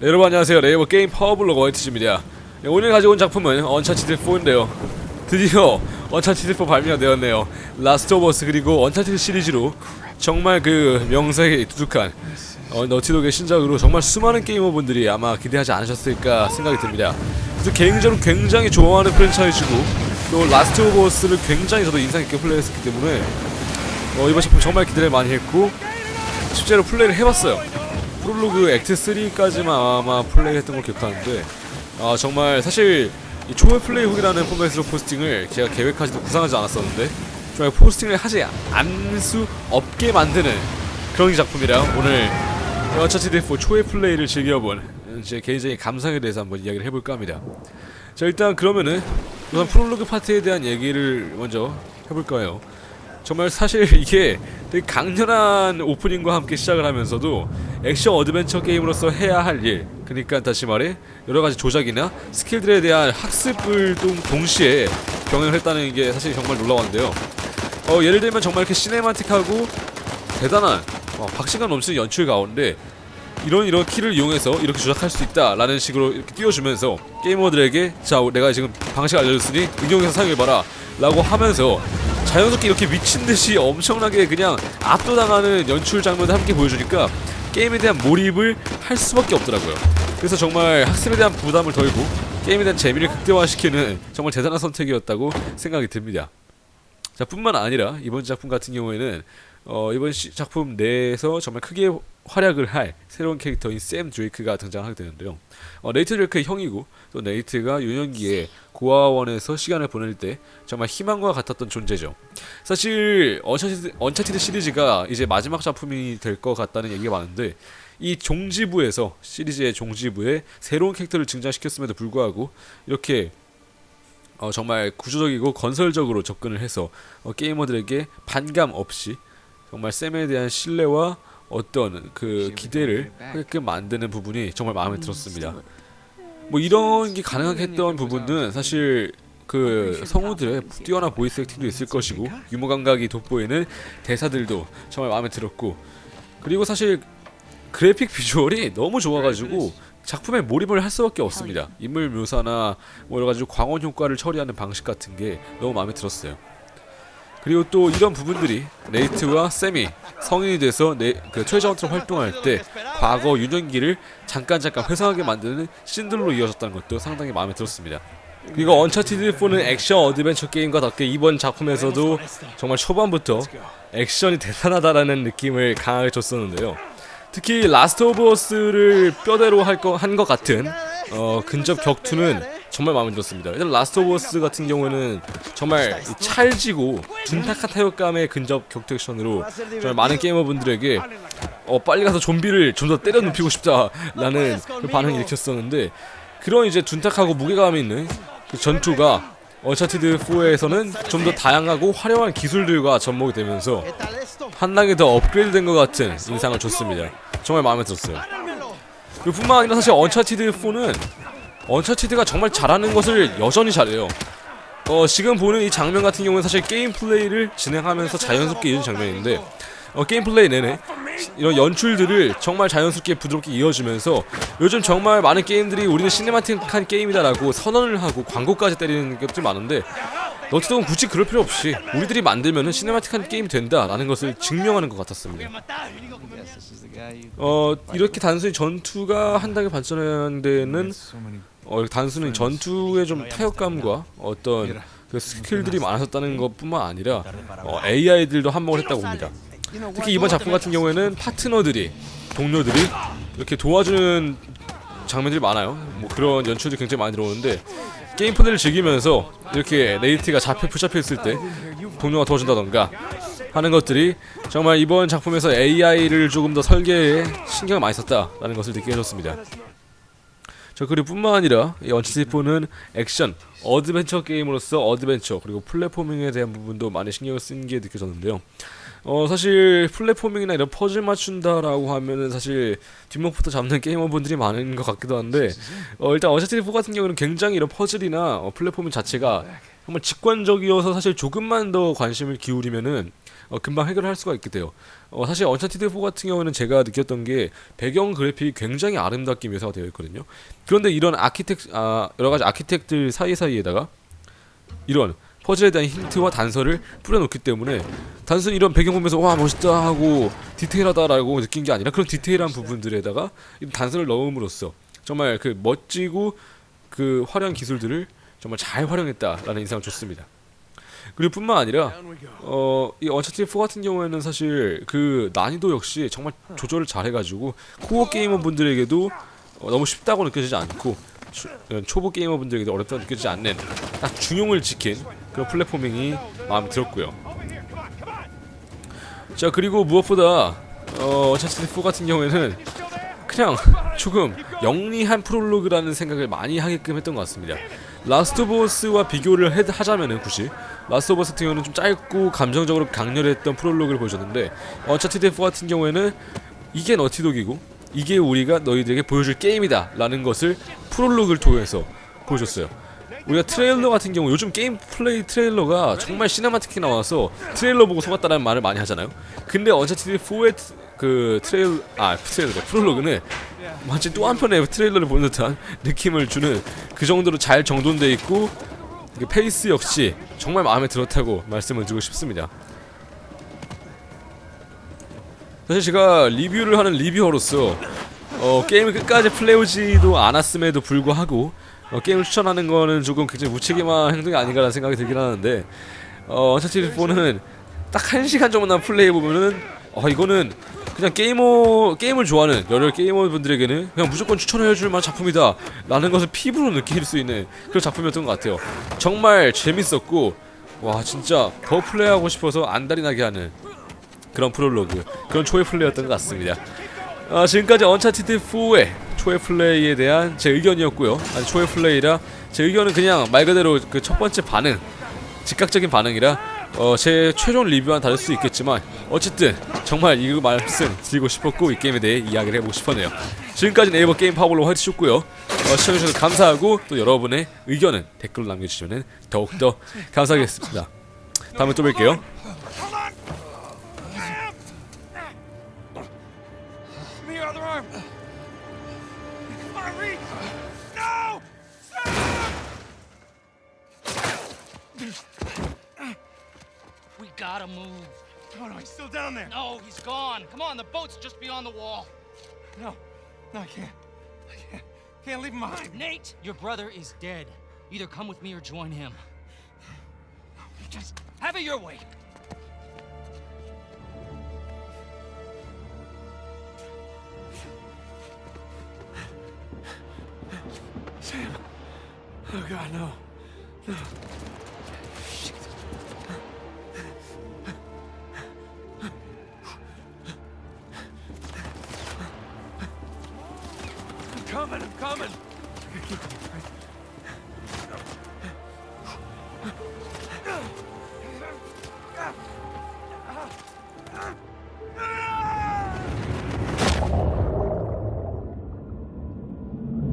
네, 여러분 안녕하세요. 네이버 게임 파워블로그 원티즈입니다. 네, 오늘 가지고 온 작품은 언차티드 4인데요. 드디어 언차티드 4 발매가 되었네요. 라스트 오브 어스 그리고 언차티드 시리즈로 정말 그 명색에 두둑한 어, 너티독의 신작으로 정말 수많은 게이머분들이 아마 기대하지 않으셨을까 생각이 듭니다. 그래서 개인적으로 굉장히 좋아하는 프랜차이즈고 또 라스트 오브 어스를 굉장히 저도 인상 깊게 플레이했기 때문에 어, 이번 작품 정말 기대를 많이 했고 실제로 플레이를 해봤어요 프롤로그 액트 3까지만 아마 플레이했던 걸 기억하는데 아 정말 사실 이 초회 플레이 후기라는 포맷으로 포스팅을 제가 계획하지도 구상하지 않았었는데 정말 포스팅을 하지 않을 수 없게 만드는 그런 작품이라 오늘 어차치드 4 초회 플레이를 즐겨본 제 개인적인 감상에 대해서 한번 이야기를 해볼까 합니다. 자 일단 그러면은 우선 프롤로그 파트에 대한 얘기를 먼저 해볼까요? 정말 사실 이게 되게 강렬한 오프닝과 함께 시작을 하면서도 액션 어드벤처 게임으로서 해야 할 일, 그러니까 다시 말해 여러 가지 조작이나 스킬들에 대한 학습을 동, 동시에 병행을 했다는 게 사실 정말 놀라웠는데요. 어, 예를 들면 정말 이렇게 시네마틱하고 대단한 어, 박시감 넘치는 연출 가운데 이런 이런 키를 이용해서 이렇게 조작할 수 있다라는 식으로 이렇게 띄워주면서 게이머들에게 자 내가 지금 방식 알려줬으니 응용해서 사용해봐라 라고 하면서 자연스럽게 이렇게 미친 듯이 엄청나게 그냥 압도당하는 연출 장면을 함께 보여주니까 게임에 대한 몰입을 할 수밖에 없더라고요. 그래서 정말 학습에 대한 부담을 덜고 게임에 대한 재미를 극대화시키는 정말 대단한 선택이었다고 생각이 듭니다. 자 뿐만 아니라 이번 작품 같은 경우에는 어, 이번 시, 작품 내에서 정말 크게 활약을 할 새로운 캐릭터인 샘 드레이크가 등장하게 되는데요. 어, 네이트 드레이크의 형이고 또 네이트가 유년기에 고아원에서 시간을 보낼 때 정말 희망과 같았던 존재죠. 사실 언차티드, 언차티드 시리즈가 이제 마지막 작품이 될 것 같다는 얘기가 많은데 이 종지부에서 시리즈의 종지부에 새로운 캐릭터를 등장시켰음에도 불구하고 이렇게 어, 정말 구조적이고 건설적으로 접근을 해서 어, 게이머들에게 반감 없이 정말 샘에 대한 신뢰와 어떤 그 기대를 하게끔 만드는 부분이 정말 마음에 들었습니다. 뭐 이런 게 가능했던 부분은 사실 그 성우들의 뛰어난 보이스 액팅도 있을 것이고 유머 감각이 돋보이는 대사들도 정말 마음에 들었고 그리고 사실 그래픽 비주얼이 너무 좋아가지고 작품에 몰입을 할 수밖에 없습니다. 인물 묘사나 뭐 여러 가지 광원 효과를 처리하는 방식 같은 게 너무 마음에 들었어요. 그리고 또 이런 부분들이 네이트와 샘이 성인이 돼서 네, 그 트레저 헌트로 활동할 때 과거 유년기를 잠깐 잠깐 회상하게 만드는 씬들로 이어졌다는 것도 상당히 마음에 들었습니다. 그리고 언차티드 4는 액션 어드벤처 게임과 답게 이번 작품에서도 정말 초반부터 액션이 대단하다라는 느낌을 강하게 줬었는데요. 특히 라스트 오브 어스를 뼈대로 한것 같은 어, 근접 격투는 정말 마음에 들었습니다. 일단 라스트 오브 어스 같은 경우에는 정말 이 찰지고 둔탁한 타격감의 근접 격투 액션으로 정말 많은 게이머분들에게 어, 빨리 가서 좀비를 좀 더 때려 눕히고 싶다라는 그 반응을 일으켰었는데 그런 이제 둔탁하고 무게감 있는 그 전투가 언차티드 4에서는 좀 더 다양하고 화려한 기술들과 접목이 되면서 한 단계 더 업그레이드 된 것 같은 인상을 줬습니다. 정말 마음에 들었어요. 그리고 뿐만 아니라 사실 언차티드 4는 언차티드가 정말 잘하는 것을 여전히 잘해요. 어, 지금 보는 이 장면 같은 경우는 사실 게임 플레이를 진행하면서 자연스럽게 이어진 장면인데 어, 게임 플레이 내내 이런 연출들을 정말 자연스럽게 부드럽게 이어지면서 요즘 정말 많은 게임들이 우리는 시네마틱한 게임이다라고 선언을 하고 광고까지 때리는 것들이 많은데 너티독은 굳이 그럴 필요 없이 우리들이 만들면은 시네마틱한 게임이 된다라는 것을 증명하는 것 같았습니다. 어 이렇게 단순히 전투가 한 단계 발전하는 데는 어 단순히 전투의 좀 타격감과 어떤 그 스킬들이 많아졌다는 것뿐만 아니라 어, AI들도 한몫을 했다고 봅니다. 특히 이번 작품 같은 경우에는 파트너들이 동료들이 이렇게 도와주는 장면들이 많아요. 뭐 그런 연출들이 굉장히 많이 들어오는데 게임 플레이를 즐기면서 이렇게 네이트가 잡혀 붙잡혀 있을 때 동료가 도와준다던가 하는 것들이 정말 이번 작품에서 AI를 조금 더 설계에 신경을 많이 썼다라는 것을 느끼게 해줬습니다. 저 그리고 뿐만 아니라 이 언치티포는 액션, 어드벤처 게임으로서 어드벤처 그리고 플랫포밍에 대한 부분도 많이 신경을 쓴 게 느껴졌는데요. 어 사실 플랫포밍이나 이런 퍼즐 맞춘다라고 하면은 사실 뒷목부터 잡는 게이머분들이 많은 것 같기도 한데 어 일단 4 같은 경우는 굉장히 이런 퍼즐이나 어, 플랫포밍 자체가 정말 직관적이어서 사실 조금만 더 관심을 기울이면은 어, 금방 해결할 수가 있게 돼요. 어, 사실 언차티드 4 같은 경우는 제가 느꼈던 게 배경 그래픽이 굉장히 아름답게 묘사가 되어 있거든요. 그런데 이런 아키텍 아, 여러 가지 아키텍들 사이사이에다가 이런 퍼즐에 대한 힌트와 단서를 뿌려놓기 때문에 단순히 이런 배경 보면서 와 멋있다 하고 디테일하다라고 느낀 게 아니라 그런 디테일한 부분들에다가 이 단서를 넣음으로써 정말 그 멋지고 그 화려한 기술들을 정말 잘 활용했다라는 인상을 줬습니다. 그리고 뿐만 아니라 어, 이 언차티드 4 같은 경우에는 사실 그 난이도 역시 정말 조절을 잘 해가지고 코어 게이머 분들에게도 어, 너무 쉽다고 느껴지지 않고 초, 어, 초보 게이머 분들에게도 어렵다고 느껴지지 않는 딱 중용을 지킨 그런 플랫포밍이 마음에 들었고요. 자 그리고 무엇보다 어, 언차티드 4 같은 경우에는 그냥 조금 영리한 프롤로그라는 생각을 많이 하게끔 했던 것 같습니다. 라스트 어스와 비교를 해, 하자면은 굳이 라스트 어스 같은 경우는 좀 짧고 감정적으로 강렬했던 프롤로그를 보여줬는데 언차티드 4 같은 경우에는 이게 너티독이고 이게 우리가 너희들에게 보여줄 게임이다 라는 것을 프롤로그를 통해서 보여줬어요. 우리가 트레일러 같은 경우 요즘 게임 플레이 트레일러가 정말 시네마틱히 나와서 트레일러 보고 속았다는 말을 많이 하잖아요. 근데 언차티드 4의 그 트레일 아 트레일러 프롤로그는 마치 또 한편의 트레일러를 보는 듯한 느낌을 주는 그 정도로 잘 정돈돼 있고 그 페이스 역시 정말 마음에 들었다고 말씀을 드리고 싶습니다. 사실 제가 리뷰를 하는 리뷰어로서 어, 게임을 끝까지 플레이오지도 않았음에도 불구하고 어, 게임을 추천하는 거는 조금 굉장히 무책임한 행동이 아닌가라는 생각이 들긴 하는데 어, 언차티드 4는 딱한 시간 정도만 플레이해 보면은 어, 이거는 그냥 게이머 게임을 좋아하는 여러 게이머 분들에게는 그냥 무조건 추천해줄 만한 작품이다 라는 것을 피부로 느낄 수 있는 그런 작품이었던 것 같아요. 정말 재밌었고 와 진짜 더 플레이하고 싶어서 안달이 나게 하는 그런 프롤로그 그런 초회 플레이였던 것 같습니다. 아, 지금까지 언차티드 4의 초회 플레이에 대한 제 의견이었고요. 아니 초회 플레이라 제 의견은 그냥 말 그대로 그 첫 번째 반응 즉각적인 반응이라 어, 제 최종 리뷰와는 다를 수 있겠지만 어쨌든 정말 이거 말씀 드리고 싶었고 이 게임에 대해 이야기를 해보고 싶었네요. 지금까지 네이버 게임 파블로 화이트쇼고요. 어, 시청해주셔서 감사하고 또 여러분의 의견은 댓글로 남겨주시면 더욱더 감사하겠습니다. 다음에 또 뵐게요. Your other arm. Gotta move. Oh no, he's still down there. No, he's gone. Come on, the boat's just beyond the wall. No, no, I can't. I can't. Can't leave him behind. Nate, your brother is dead. Either come with me or join him. Just have it your way. Sam. Oh God, no. No. coming, I'm coming.